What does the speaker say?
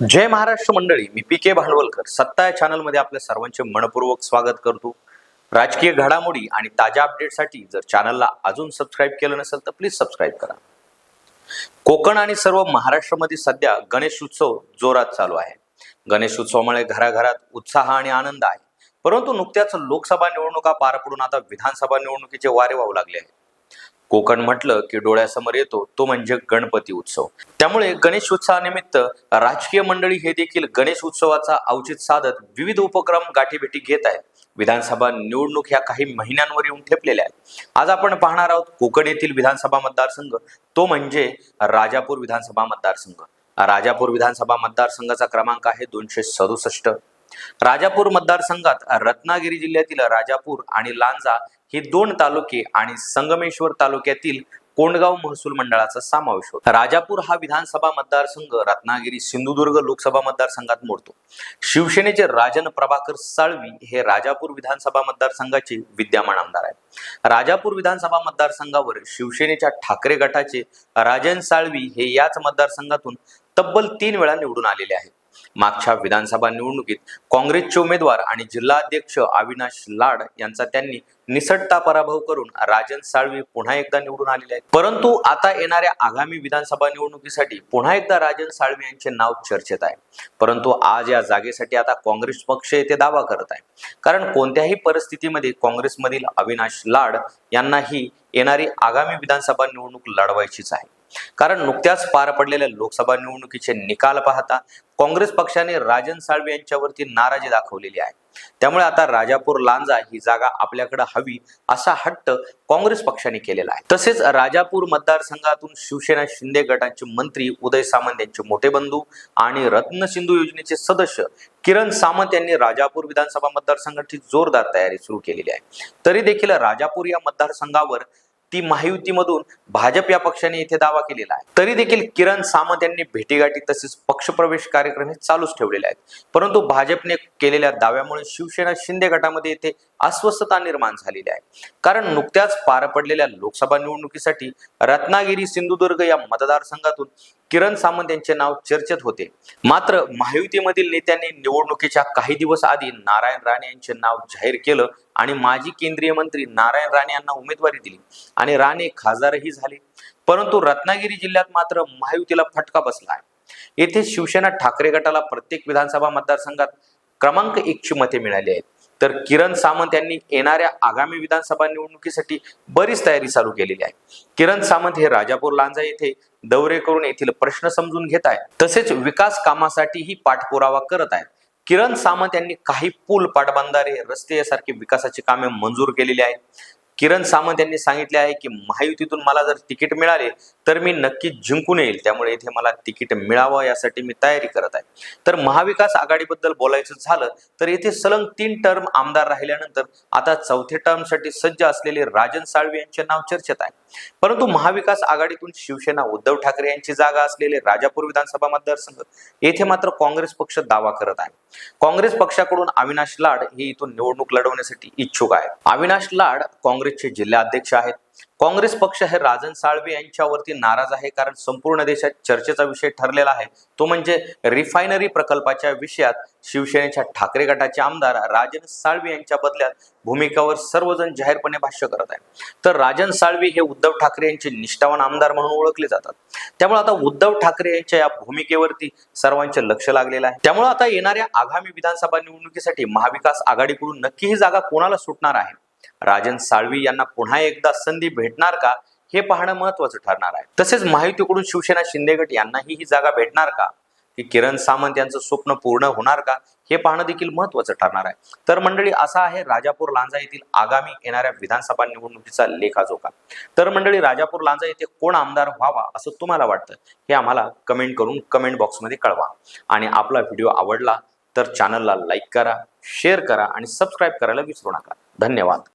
जय महाराष्ट्र मंडळी मी पी के भांडवलकर. सत्ता या चॅनलमध्ये आपल्या सर्वांचे मनपूर्वक स्वागत करतो. राजकीय घडामोडी आणि ताज्या अपडेटसाठी जर चॅनलला अजून सबस्क्राईब केलं नसेल तर प्लीज सबस्क्राईब करा. कोकण आणि सर्व महाराष्ट्रामध्ये सध्या गणेश उत्सव जोरात चालू आहे. गणेश उत्सवामुळे घराघरात उत्साह आणि आनंद आहे. परंतु नुकत्याच लोकसभा निवडणुका पार पडून आता विधानसभा निवडणुकीचे वारे वाहू लागले आहे कोकण म्हटलं की डोळ्यासमोर येतो तो म्हणजे गणपती उत्सव. त्यामुळे गणेश उत्सवानिमित्त राजकीय मंडळी हे देखील गणेश उत्सवाचा औचित साधत विविध उपक्रम गाठीभेटी घेत आहेत. विधानसभा निवडणूक ह्या काही महिन्यांवर येऊन ठेपलेल्या आहेत. आज आपण पाहणार आहोत कोकण येथील विधानसभा मतदारसंघ. तो म्हणजे राजापूर विधानसभा मतदारसंघ. राजापूर विधानसभा मतदारसंघाचा क्रमांक आहे दोनशे सदुसष्ट. राजापूर मतदारसंघात रत्नागिरी जिल्ह्यातील राजापूर आणि लांजा हे दोन तालुके आणि संगमेश्वर तालुक्यातील कोंडगाव महसूल मंडळाचा समावेश होतो. राजापूर हा विधानसभा मतदारसंघ रत्नागिरी सिंधुदुर्ग लोकसभा मतदारसंघात मोडतो. शिवसेनेचे राजन प्रभाकर साळवी हे राजापूर विधानसभा मतदारसंघाचे विद्यमान आमदार आहेत. राजापूर विधानसभा मतदारसंघावर शिवसेनेच्या ठाकरे गटाचे राजन साळवी हे याच मतदारसंघातून तब्बल तीन वेळा निवडून आलेले आहेत. मागच्या विधानसभा निवडणुकीत काँग्रेसचे उमेदवार आणि जिल्हाध्यक्ष अविनाश लाड यांचा त्यांनी निसटता पराभव करून राजन साळवी पुन्हा एकदा निवडून आलेले आहेत. परंतु आता येणाऱ्या आगामी विधानसभा निवडणुकीसाठी पुन्हा एकदा राजन साळवी यांचे नाव चर्चेत आहे. परंतु आज या जागेसाठी आता काँग्रेस पक्ष येथे दावा करत आहे. कारण कोणत्याही परिस्थितीमध्ये काँग्रेसमधील अविनाश लाड यांनाही येणारी आगामी विधानसभा निवडणूक लढवायचीच आहे. कारण नुकत्याच पार पडलेल्या लोकसभा निवडणुकीचे निकाल पाहता काँग्रेस पक्षाने राजन साळवे यांच्यावरती नाराजी दाखवलेली आहे. त्यामुळे आता राजापूर लांजा ही जागा आपल्याकडे हवी असा हट्ट काँग्रेस पक्षाने केलेला आहे. तसेच राजापूर मतदारसंघातून शिवसेना शिंदे गटाचे मंत्री उदय सामंत यांचे मोठे बंधू आणि रत्न सिंधू योजनेचे सदस्य किरण सामंत यांनी राजापूर विधानसभा मतदारसंघाची जोरदार तयारी सुरू केलेली आहे. तरी देखील राजापूर या मतदारसंघावर ती महायुतीमधून भाजप या पक्षाने इथे दावा केलेला आहे. तरी देखील किरण सामंत यांनी भेटीगाठी तसेच पक्षप्रवेश कार्यक्रम हे चालूच ठेवलेले आहेत. परंतु भाजपने केलेल्या दाव्यामुळे शिवसेना शिंदे गटामध्ये येथे अस्वस्थता निर्माण झालेली आहे. कारण नुकत्याच पार पडलेल्या लोकसभा निवडणुकीसाठी रत्नागिरी सिंधुदुर्ग या मतदारसंघातून किरण सामंत यांचे नाव चर्चेत होते. मात्र महायुतीमधील नेत्यांनी निवडणुकीच्या काही दिवस आधी नारायण राणे यांचे नाव जाहीर केलं आणि माजी केंद्रीय मंत्री नारायण राणे यांना उमेदवारी दिली. आणि राणे खासदारही झाले. परंतु रत्नागिरी जिल्ह्यात मात्र महायुतीला फटका बसला आहे. येथे शिवसेना ठाकरे गटाला प्रत्येक विधानसभा मतदारसंघात क्रमांक एकची मते मिळाली आहेत. तर किरण सामंत यांनी येणाऱ्या आगामी विधानसभा निवडणुकीसाठी बरीच तयारी चालू केलेली आहे. किरण सामंत हे राजापूर लांजा येथे दौरे करून येथील प्रश्न समजून घेत आहेत. तसेच विकास कामासाठीही पाठपुरावा करत आहेत. किरण सामंत यांनी काही पूल पाटबंधारे रस्ते यासारखी विकासाची कामे मंजूर केलेली आहेत. किरण सामंत यांनी सांगितले आहे की महायुतीतून मला जर तिकीट मिळाले तर मी नक्की जिंकून येईल. त्यामुळे इथे मला तिकीट मिळावं यासाठी मी तयारी करत आहे. तर महाविकास आघाडीबद्दल बोलायचं झालं तर येथे सलग तीन टर्म आमदार राहिल्यानंतर आता चौथ्या टर्मसाठी सज्ज असलेले राजन साळवे यांचे नाव चर्चेत आहे. परंतु महाविकास आघाडीतून शिवसेना उद्धव ठाकरे यांची जागा असलेले राजापूर विधानसभा मतदारसंघ येथे मात्र काँग्रेस पक्ष दावा करत आहे. काँग्रेस पक्षाकडून अविनाश लाड हे इथून निवडणूक लढवण्यासाठी इच्छुक आहे अविनाश लाड काँग्रेस काँग्रेसचे जिल्हाध्यक्ष आहेत. काँग्रेस पक्ष हे राजन साळवे यांच्यावरती नाराज आहे कारण संपूर्ण देशात चर्चेचा विषय ठरलेला आहे. तो म्हणजे रिफायनरी प्रकल्पाच्या विषयात शिवसेनेच्या ठाकरे गटाचे आमदार राजन साळवे यांच्या बदल्यात भूमिकावर सर्वजण जाहीरपणे भाष्य करत आहेत. तर राजन साळवी हे उद्धव ठाकरे यांचे निष्ठावान आमदार म्हणून ओळखले जातात. त्यामुळे आता उद्धव ठाकरे यांच्या या भूमिकेवरती सर्वांचे लक्ष लागलेलं आहे. त्यामुळे आता येणाऱ्या आगामी विधानसभा निवडणुकीसाठी महाविकास आघाडीकडून नक्की ही जागा कोणाला सुटणार आहे? राजन साळवी यांना पुन्हा एकदा संधी भेटणार का हे पाहणं महत्वाचं ठरणार आहे. तसेच महायुतीकडून शिवसेना शिंदे गट यांनाही ही जागा भेटणार का की किरण सामंत यांचं स्वप्न पूर्ण होणार का हे पाहणं देखील महत्वाचं ठरणार आहे. तर मंडळी असा आहे राजापूर लांजा येथील आगामी येणाऱ्या विधानसभा निवडणुकीचा लेखाजोखा. तर मंडळी राजापूर लांजा येथे कोण आमदार व्हावा असं तुम्हाला वाटतं हे आम्हाला कमेंट करून कमेंट बॉक्समध्ये कळवा. आणि आपला व्हिडिओ आवडला तर चॅनलला लाईक करा शेअर करा आणि सबस्क्राईब करायला विसरू नका. धन्यवाद.